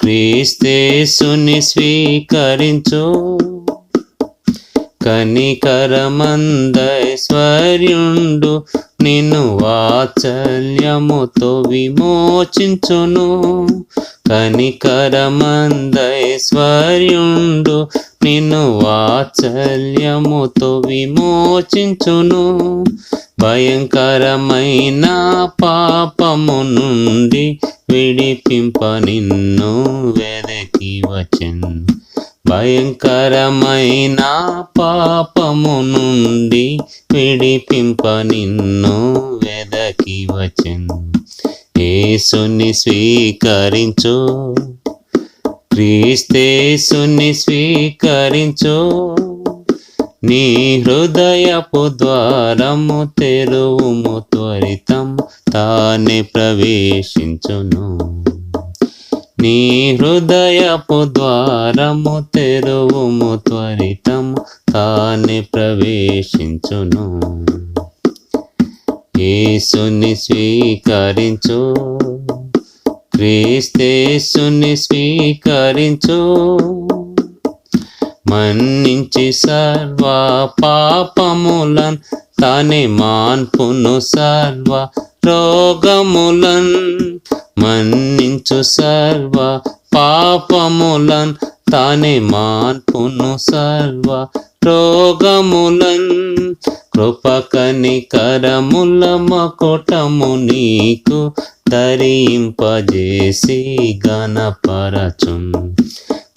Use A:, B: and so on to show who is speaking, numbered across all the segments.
A: క్రీస్తేసుని స్వీకరించు. కనికరమందైశ్వర్యుండు నిన్ను వాత్సల్యముతో విమోచించును. కనికరమందైశ్వర్యుండు నిన్ను వాత్సల్యముతో విమోచించును. భయంకరమైన పాపము నుండి విడిపింప నిన్ను వెదకి వచన్ భయంకరమైన పాపము నుండి విడిపింప నిన్ను వెదకి వచ్చెను. ఏసుని స్వీకరించు. క్రీస్తేసుని స్వీకరించు. నీ హృదయపు ద్వారము తెరువుము త్వరితం తానే ప్రవేశించును. నీ హృదయపు ద్వారము తెరువుము త్వరితం తానే ప్రవేశించును. యేసుని స్వీకరించు క్రీస్తేసుని స్వీకరించు. మన్నించి సర్వ పాపములన్ తానే మాన్పును సర్వ రోగములన్ మన్నించు సర్వ పాపములన్ తానే మాన్పును సర్వ రోగములన్ కృపకని కరముల మకుటము నీకు ధరింపజేసి గణపరచున్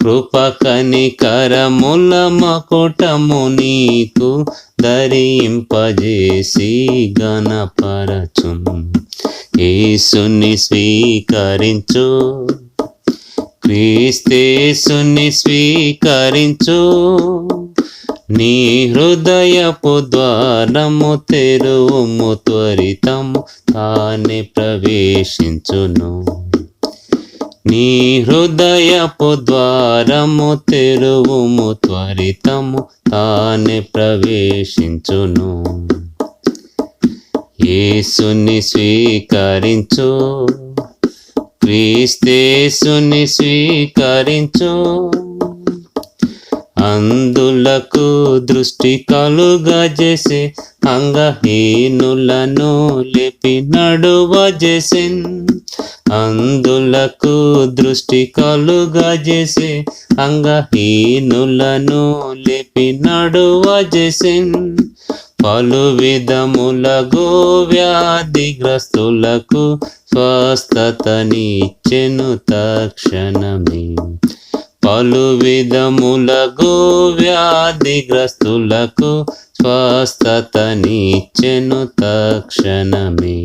A: కృపకని కరముల మకుటము నీకు ధరింపజేసి గణపరచును ఏసుని స్వీకరించు. క్రీస్తేసుని స్వీకరించు. నీ హృదయపు ద్వారము తెరువుము త్వరితము తానే ప్రవేశించును. నీ హృదయపు ద్వారము తెరువుము త్వరితము తానే ప్రవేశించును. యేసుని స్వీకరించు క్రీస్తేసుని స్వీకరించు. అందులకు దృష్టి కలుగజేసే అంగహీనులను లేపి నడువజేసెన్. అందులకు దృష్టి కలుగజేసే అంగహీనులను లేపి నడువజేసెన్ పలు విధముల గో వ్యాధిగ్రస్తులకు స్వస్థతనిచ్చెను తక్షణమే. పలు విధముల గో వ్యాధిగ్రస్తులకు స్వస్థతనిచ్చెను తక్షణమే.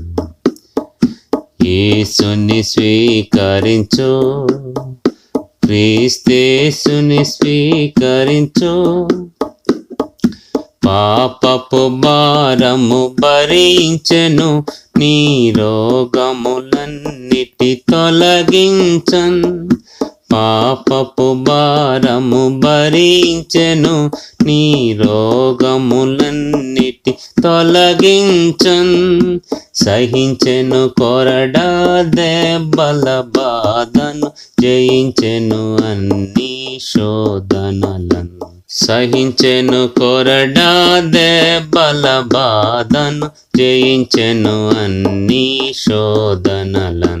A: యేసుని స్వీకరించు. క్రీస్తేసుని స్వీకరించు. పాపపు భారము భరించెను. నీ రోగములన్నిటి తొలగించన్. పాపపు భారము భరించెను నీ రోగములన్నిటి తొలగించన్. సహించెను కొరడా దెబ్బల బాధను జయించెను అన్ని శోధనలను. సహించెను కొరడా దెబ్బల బాధను జయించెను అన్ని శోధనలను.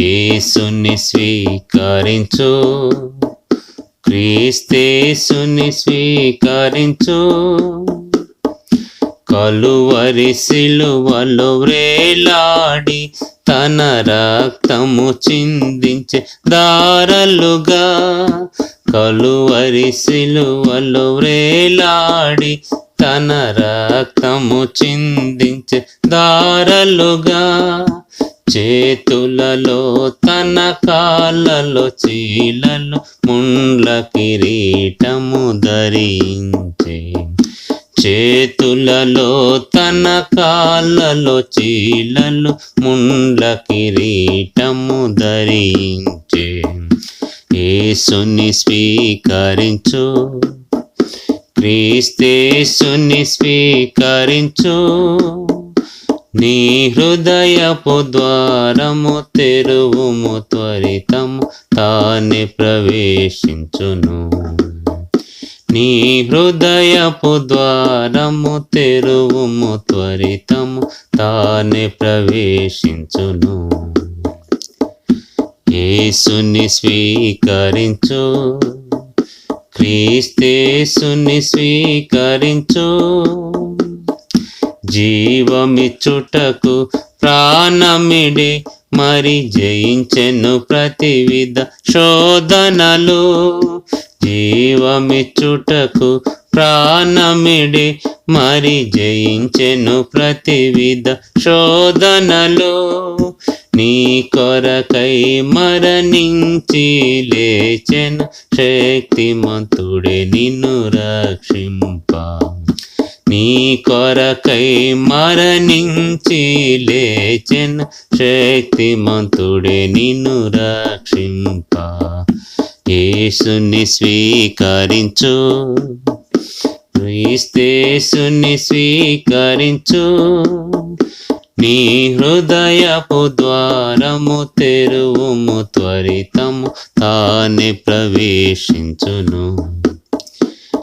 A: యేసుని స్వీకరించు. క్రీస్తేసుని స్వీకరించు. కలువరి సిలువలో వ్రేలాడి తన రక్తము చిందించే దారలుగా. కలువరి సిలువలో వ్రేలాడి తన రక్తము చిందించే దారలుగా. చేతులలో తన కాళ్ళలో చీలలు ముండ్ల కిరీటము ధరించే. చేతులలో తన కాళ్ళలో చీలలు ముండ్ల కిరీటము ధరించే. ఏసుని స్వీకరించు క్రీస్తేసుని స్వీకరించు. నీ హృదయపు ద్వారము తెరువుము త్వరితము తానే ప్రవేశించును. నీ హృదయపు ద్వారము తెరువుము త్వరితము తానే ప్రవేశించును. యేసుని స్వీకరించు క్రీస్తేసుని స్వీకరించు. జీవమిచ్చుటకు ప్రాణమిడి మరి జయించెను ప్రతివిధ శోధనలు. జీవమిచ్చుటకు ప్రాణమిడి మరి జయించెను ప్రతివిధ శోధనలు. నీ కొరకై మరణించి లేచెను శక్తిమంతుడే నిన్ను రక్షింప నీ కొరకై మరణించి లేచెన్ శక్తిమంతుడే నిన్ను రక్షింప. యేసుని స్వీకరించు. క్రీస్తేసుని స్వీకరించు. నీ హృదయపు ద్వారము తెరువుము త్వరితము తానే ప్రవేశించును.